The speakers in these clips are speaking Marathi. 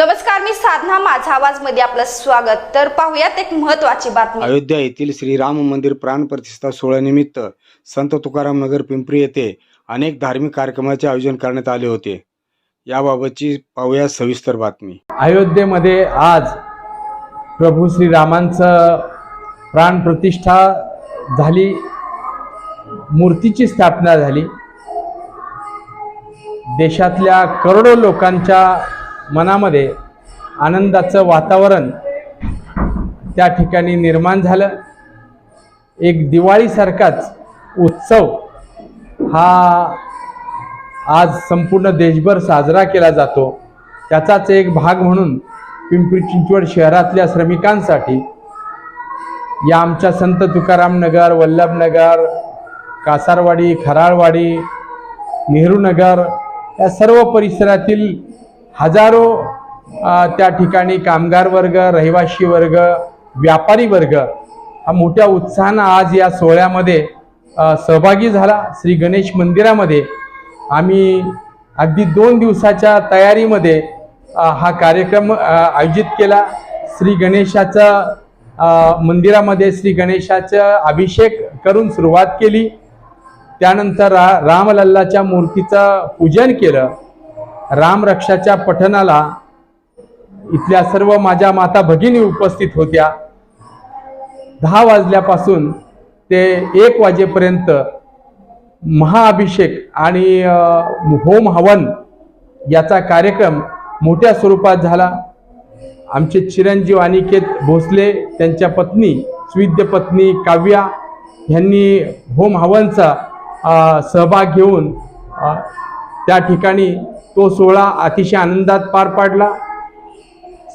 हा माझा आवाजमध्ये आपलं स्वागत. तर पाहूयात एक महत्वाची बातमी. अयोध्या येथील श्रीराम मंदिर प्राण प्रतिष्ठा सोहळ्यानिमित्त संत तुकाराम नगर पिंपरी येथे अनेक धार्मिक कार्यक्रमाचे आयोजन करण्यात आले होते. याबाबतची पाहूया सविस्तर बातमी. अयोध्येमध्ये आज प्रभू श्रीरामांचं प्राणप्रतिष्ठा झाली मूर्तीची स्थापना झाली. देशातल्या करोडो लोकांच्या मनामध्ये आनंदाचं वातावरण त्या ठिकाणी निर्माण झालं. एक दिवाळीसारखाच उत्सव हा आज संपूर्ण देशभर साजरा केला जातो. त्याचाच एक भाग म्हणून पिंपरी चिंचवड शहरातल्या श्रमिकांसाठी या आमच्या संत तुकाराम नगर वल्लभनगर कासारवाडी खराळवाडी नेहरू नगर या सर्व परिसरातील हजारो त्या ठिकाणी कामगार वर्ग रहिवासी वर्ग व्यापारी वर्ग हा मोठ्या उत्साहानं आज या सोहळ्यामध्ये सहभागी झाला. श्री गणेश मंदिरामध्ये आम्ही अगदी दोन दिवसाच्या तयारीमध्ये हा कार्यक्रम आयोजित केला. श्री गणेशाचं मंदिरामध्ये श्री गणेशाचा अभिषेक करून सुरुवात केली. त्यानंतर रा रामलल्लाच्या मूर्तीचं पूजन केलं. रामरक्षाच्या पठणाला इथल्या सर्व माझ्या माता भगिनी उपस्थित होत्या. दहा वाजल्यापासून ते एक वाजेपर्यंत महाअभिषेक आणि होम हवन याचा कार्यक्रम मोठ्या स्वरूपात झाला. आमचे चिरंजीव अनिकेत भोसले त्यांच्या पत्नी स्विद्य पत्नी काव्या यांनी होम हवनचा सहभाग घेऊन त्या ठिकाणी तो सोहळा अतिशय आनंदात पार पाडला.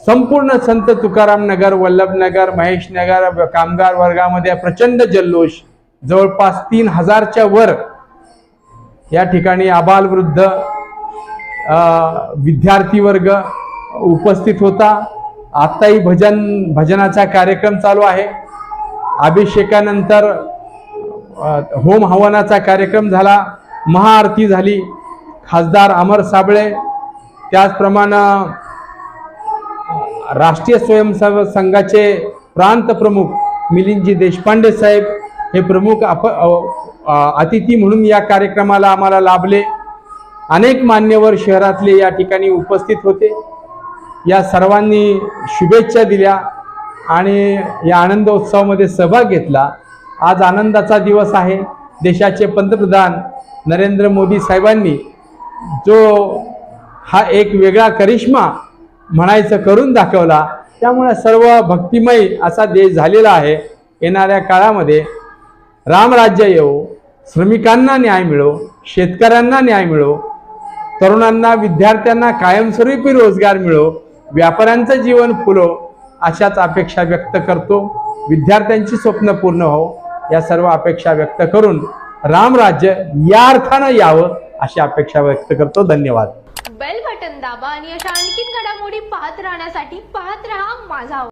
संपूर्ण संत तुकाराम नगर वल्लभनगर महेशनगर कामगार वर्गामध्ये प्रचंड जल्लोष जवळपास तीन हजारच्या वर या ठिकाणी आबालवृद्ध विद्यार्थी वर्ग उपस्थित होता. आत्ताही भजन भजनाचा कार्यक्रम चालू आहे. अभिषेकानंतर होम हवनाचा कार्यक्रम झाला. महाआरती झाली. खासदार अमर साबळे त्याचप्रमाणे राष्ट्रीय स्वयंसेवक संघाचे प्रांत प्रमुख मिलिंदजी देशपांडे साहेब हे प्रमुख अप अतिथी म्हणून या कार्यक्रमाला आम्हाला लाभले. अनेक मान्यवर शहरातले या ठिकाणी उपस्थित होते. या सर्वांनी शुभेच्छा दिल्या आणि या आनंदोत्सवामध्ये सहभाग घेतला. आज आनंदाचा दिवस आहे. देशाचे पंतप्रधान नरेंद्र मोदी साहेबांनी जो हा एक वेगळा करिश्मा म्हणायचं करून दाखवला त्यामुळे सर्व भक्तिमय असा देश झालेला आहे. येणाऱ्या काळामध्ये रामराज्य येऊ श्रमिकांना न्याय मिळो शेतकऱ्यांना न्याय मिळो तरुणांना विद्यार्थ्यांना कायमस्वरूपी रोजगार मिळो व्यापाऱ्यांचं जीवन फुलो अशाच अपेक्षा व्यक्त करतो. विद्यार्थ्यांची स्वप्न पूर्ण हो या सर्व अपेक्षा व्यक्त करून रामराज्य या अर्थानं यावं अशी अपेक्षा व्यक्त करतो. धन्यवाद. बेल बटन दाबा आणि अशा आणखीन घडामोडी पाहत राहण्यासाठी पाहत राहा माझा